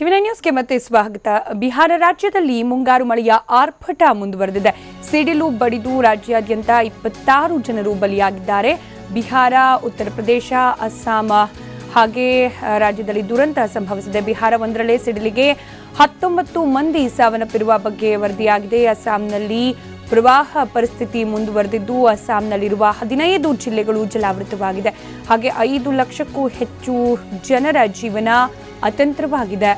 TV ನ್ಯೂಸ್ಗೆ ಮತ್ತೆ ಸ್ವಾಗತ. ಬಿಹಾರ ರಾಜ್ಯದಲ್ಲಿ ಮುಂಗಾರು ಮಳೆಯ ಆರ್ಭಟ ಮುಂದುವರೆದಿದೆ. ಸಿಡಿಲು ಬಡಿದು ರಾಜ್ಯಾದ್ಯಂತ ಇಪ್ಪತ್ತಾರು ಜನರು ಬಲಿಯಾಗಿದ್ದಾರೆ. ಬಿಹಾರ, ಉತ್ತರ ಪ್ರದೇಶ ಅಸ್ಸಾಂ ಹಾಗೆ ರಾಜ್ಯದಲ್ಲಿ ದುರಂತ ಸಂಭವಿಸಿದೆ. ಬಿಹಾರ ಒಂದರಲ್ಲೇ ಸಿಡಿಲಿಗೆ ಹತ್ತೊಂಬತ್ತು ಮಂದಿ ಸಾವನ್ನಪ್ಪಿರುವ ಬಗ್ಗೆ ವರದಿಯಾಗಿದೆ. ಅಸ್ಸಾಂನಲ್ಲಿ ಪ್ರವಾಹ ಪರಿಸ್ಥಿತಿ ಮುಂದುವರೆದಿದ್ದು, ಅಸ್ಸಾಂನಲ್ಲಿರುವ ಹದಿನೈದು ಜಿಲ್ಲೆಗಳು ಜಲಾವೃತವಾಗಿದೆ. ಹಾಗೆ ಐದು ಲಕ್ಷಕ್ಕೂ ಹೆಚ್ಚು ಜನರ ಜೀವನ ಅತಂತ್ರವಾಗಿದೆ.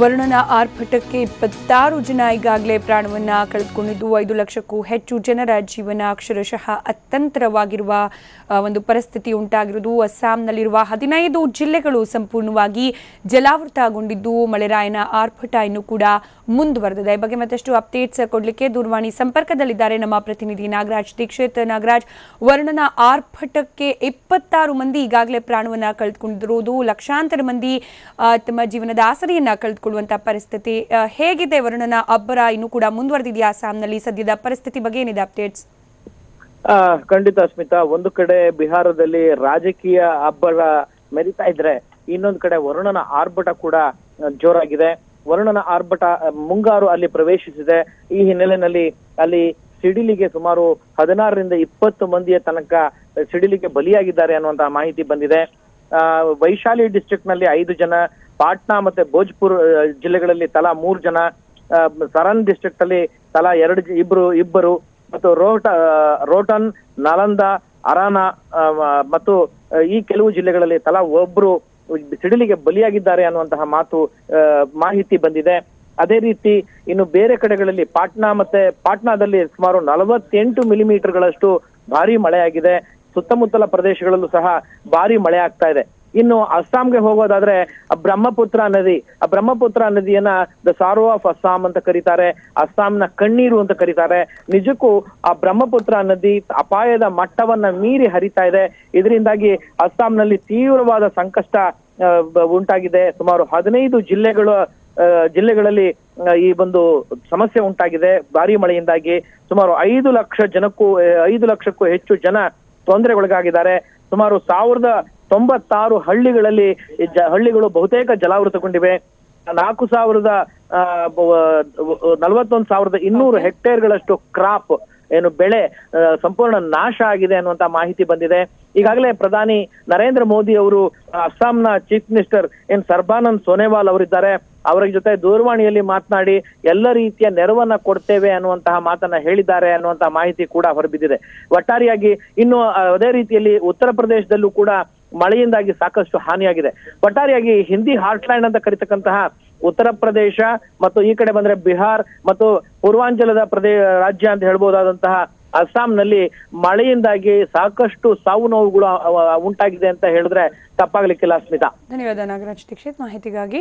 ವರುಣನ ಆರ್ಭಟಕ್ಕೆ ಇಪ್ಪತ್ತಾರು ಜನ ಈಗಾಗಲೇ ಪ್ರಾಣವನ್ನ ಕಳೆದುಕೊಂಡಿದ್ದು, ಐದು ಲಕ್ಷಕ್ಕೂ ಹೆಚ್ಚು ಜನರ ಜೀವನ ಅಕ್ಷರಶಃ ಅತಂತ್ರವಾಗಿರುವ ಒಂದು ಪರಿಸ್ಥಿತಿ ಉಂಟಾಗಿರುವುದು ಅಸ್ಸಾಂನಲ್ಲಿರುವ ಹದಿನೈದು ಜಿಲ್ಲೆಗಳು ಸಂಪೂರ್ಣವಾಗಿ ಜಲಾವೃತಗೊಂಡಿದ್ದು, ಮಳೆರಾಯನ ಆರ್ಭಟ ಇನ್ನೂ ಕೂಡ ಮುಂದುವರೆದಿದೆ. ಬಗ್ಗೆ ಮತ್ತಷ್ಟು ಅಪ್ಡೇಟ್ಸ್ ಕೊಡಲಿಕ್ಕೆ ದೂರವಾಣಿ ಸಂಪರ್ಕದಲ್ಲಿದ್ದಾರೆ ನಮ್ಮ ಪ್ರತಿನಿಧಿ ನಾಗರಾಜ್, ದೀಕ್ಷಿತ್ ನಾಗರಾಜ್. ವರುಣನ ಆರ್ಭಟಕ್ಕೆ ಇಪ್ಪತ್ತಾರು ಮಂದಿ ಈಗಾಗಲೇ ಪ್ರಾಣವನ್ನ ಕಳೆದುಕೊಂಡಿರುವುದು ಲಕ್ಷಾಂತರ ಮಂದಿ ತಮ್ಮ ಜೀವನದ ಆಸರೆಯನ್ನ ಕಳೆದುಕೊಳ್ಳುವಂತಹ ಪರಿಸ್ಥಿತಿ ಹೇಗಿದೆ ವರುಣನ ಅಬ್ಬರ? ಇನ್ನು ಕೂಡ ಮುಂದುವರೆದಿದೆಯಾ ಅಸ್ಸಾಂನಲ್ಲಿ ಸದ್ಯದ ಪರಿಸ್ಥಿತಿ ಬಗ್ಗೆ ಏನಿದೆ ಅಪ್ಡೇಟ್ಸ್? ಖಂಡಿತ ಸ್ಮಿತಾ ಒಂದು ಕಡೆ ಬಿಹಾರದಲ್ಲಿ ರಾಜಕೀಯ ಅಬ್ಬರ ಮೆರಿತಾ ಇದ್ರೆ ಇನ್ನೊಂದು ಕಡೆ ವರುಣನ ಆರ್ಭಟ ಕೂಡ ಜೋರಾಗಿದೆ. ವರುಣನ ಆರ್ಭಟ ಮುಂಗಾರು ಅಲ್ಲಿ ಪ್ರವೇಶಿಸಿದೆ. ಈ ಹಿನ್ನೆಲೆಯಲ್ಲಿ ಅಲ್ಲಿ ಸಿಡಿಲಿಗೆ ಸುಮಾರು ಹದಿನಾರರಿಂದ ಇಪ್ಪತ್ತು ಮಂದಿಯ ತನಕ ಸಿಡಿಲಿಗೆ ಬಲಿಯಾಗಿದ್ದಾರೆ ಅನ್ನುವಂತಹ ಮಾಹಿತಿ ಬಂದಿದೆ. ಆ, ವೈಶಾಲಿ ಡಿಸ್ಟ್ರಿಕ್ಟ್ನಲ್ಲಿ ಐದು ಜನ ಪಾಟ್ನಾ ಮತ್ತೆ ಭೋಜ್ಪುರ್ ಜಿಲ್ಲೆಗಳಲ್ಲಿ ತಲಾ ಮೂರು ಜನ ಸರನ್ ಡಿಸ್ಟ್ರಿಕ್ಟ್ ಅಲ್ಲಿ ತಲಾ ಎರಡು ಇಬ್ರು, ಇಬ್ಬರು ಮತ್ತು ರೋಟ ರೋಟನ್, ನಾಲಂದ, ಅರಾನ ಮತ್ತು ಈ ಕೆಲವು ಜಿಲ್ಲೆಗಳಲ್ಲಿ ತಲಾ ಒಬ್ರು ಸಿಡಿಲಿಗೆ ಬಲಿಯಾಗಿದ್ದಾರೆ ಅನ್ನುವಂತಹ ಮಾತು ಮಾಹಿತಿ ಬಂದಿದೆ. ಅದೇ ರೀತಿ ಇನ್ನು ಬೇರೆ ಕಡೆಗಳಲ್ಲಿ ಪಾಟ್ನಾ ಮತ್ತೆ ಪಾಟ್ನಾದಲ್ಲಿ ಸುಮಾರು ನಲವತ್ತೆಂಟು ಮಿಲಿಮೀಟರ್ಗಳಷ್ಟು ಭಾರಿ ಮಳೆಯಾಗಿದೆ. ಸುತ್ತಮುತ್ತಲ ಪ್ರದೇಶಗಳಲ್ಲೂ ಸಹ ಭಾರಿ ಮಳೆ ಆಗ್ತಾ ಇದೆ. ಇನ್ನು ಅಸ್ಸಾಂಗೆ ಹೋಗೋದಾದ್ರೆ ಬ್ರಹ್ಮಪುತ್ರ ನದಿ, ಆ ಬ್ರಹ್ಮಪುತ್ರ ನದಿಯನ್ನ ದ ಸಾರೋ ಆಫ್ ಅಸ್ಸಾಂ ಅಂತ ಕರೀತಾರೆ, ಅಸ್ಸಾಂನ ಕಣ್ಣೀರು ಅಂತ ಕರೀತಾರೆ. ನಿಜಕ್ಕೂ ಆ ಬ್ರಹ್ಮಪುತ್ರ ನದಿ ಅಪಾಯದ ಮಟ್ಟವನ್ನ ಮೀರಿ ಹರಿತಾ ಇದೆ. ಇದರಿಂದಾಗಿ ಅಸ್ಸಾಂನಲ್ಲಿ ತೀವ್ರವಾದ ಸಂಕಷ್ಟ ಉಂಟಾಗಿದೆ. ಸುಮಾರು ಹದಿನೈದು ಜಿಲ್ಲೆಗಳು ಜಿಲ್ಲೆಗಳಲ್ಲಿ ಈ ಒಂದು ಸಮಸ್ಯೆ ಉಂಟಾಗಿದೆ. ಭಾರಿ ಮಳೆಯಿಂದಾಗಿ ಸುಮಾರು ಐದು ಲಕ್ಷ ಜನಕ್ಕೂ, ಐದು ಲಕ್ಷಕ್ಕೂ ಹೆಚ್ಚು ಜನ ತೊಂದರೆಗೊಳಗಾಗಿದ್ದಾರೆ. ಸುಮಾರು ಸಾವಿರದ ತೊಂಬತ್ತಾರು ಹಳ್ಳಿಗಳಲ್ಲಿ ಹಳ್ಳಿಗಳು ಬಹುತೇಕ ಜಲಾವೃತಗೊಂಡಿವೆ. ನಾಲ್ಕು ಸಾವಿರದ ನಲವತ್ತೊಂದು ಸಾವಿರದ ಇನ್ನೂರು ಹೆಕ್ಟೇರ್ಗಳಷ್ಟು ಕ್ರಾಪ್ ಏನು ಬೆಳೆ ಸಂಪೂರ್ಣ ನಾಶ ಆಗಿದೆ ಅನ್ನುವಂತ ಮಾಹಿತಿ ಬಂದಿದೆ. ಈಗಾಗಲೇ ಪ್ರಧಾನಿ ನರೇಂದ್ರ ಮೋದಿ ಅವರು ಅಸ್ಸಾಂನ ಚೀಫ್ ಮಿನಿಸ್ಟರ್ ಎನ್ ಸರ್ಬಾನಂದ್ ಸೋನೆವಾಲ್ ಅವರಿದ್ದಾರೆ. ಅವರ ಜೊತೆ ದೂರವಾಣಿಯಲ್ಲಿ ಮಾತನಾಡಿ ಎಲ್ಲ ರೀತಿಯ ನೆರವನ್ನ ಕೊಡ್ತೇವೆ ಅನ್ನುವಂತಹ ಮಾತನ್ನ ಹೇಳಿದ್ದಾರೆ ಅನ್ನುವಂತಹ ಮಾಹಿತಿ ಕೂಡ ಹೊರಬಿದ್ದಿದೆ. ಒಟ್ಟಾರೆಯಾಗಿ ಇನ್ನು ಅದೇ ರೀತಿಯಲ್ಲಿ ಉತ್ತರ ಪ್ರದೇಶದಲ್ಲೂ ಕೂಡ ಮಳೆಯಿಂದಾಗಿ ಸಾಕಷ್ಟು ಹಾನಿಯಾಗಿದೆ. ಒಟ್ಟಾರೆಯಾಗಿ ಹಿಂದಿ ಹಾರ್ಟ್ಲ್ಯಾಂಡ್ ಅಂತ ಕರೀತಕ್ಕಂತಹ ಉತ್ತರ ಪ್ರದೇಶ ಮತ್ತು ಈ ಕಡೆ ಬಂದ್ರೆ ಬಿಹಾರ್ ಮತ್ತು ಪೂರ್ವಾಂಚಲದ ಪ್ರದೇ, ರಾಜ್ಯ ಅಂತ ಹೇಳ್ಬಹುದಾದಂತಹ ಅಸ್ಸಾಂನಲ್ಲಿ ಮಳೆಯಿಂದಾಗಿ ಸಾಕಷ್ಟು ಸಾವು ನೋವುಗಳು ಉಂಟಾಗಿದೆ ಅಂತ ಹೇಳಿದ್ರೆ ತಪ್ಪಾಗ್ಲಿಕ್ಕಿಲ್ಲ ಸ್ಮಿತಾ ಧನ್ಯವಾದ ನಾಗರಾಜ್ ದೀಕ್ಷಿತ್. ಮಾಹಿತಿಗಾಗಿ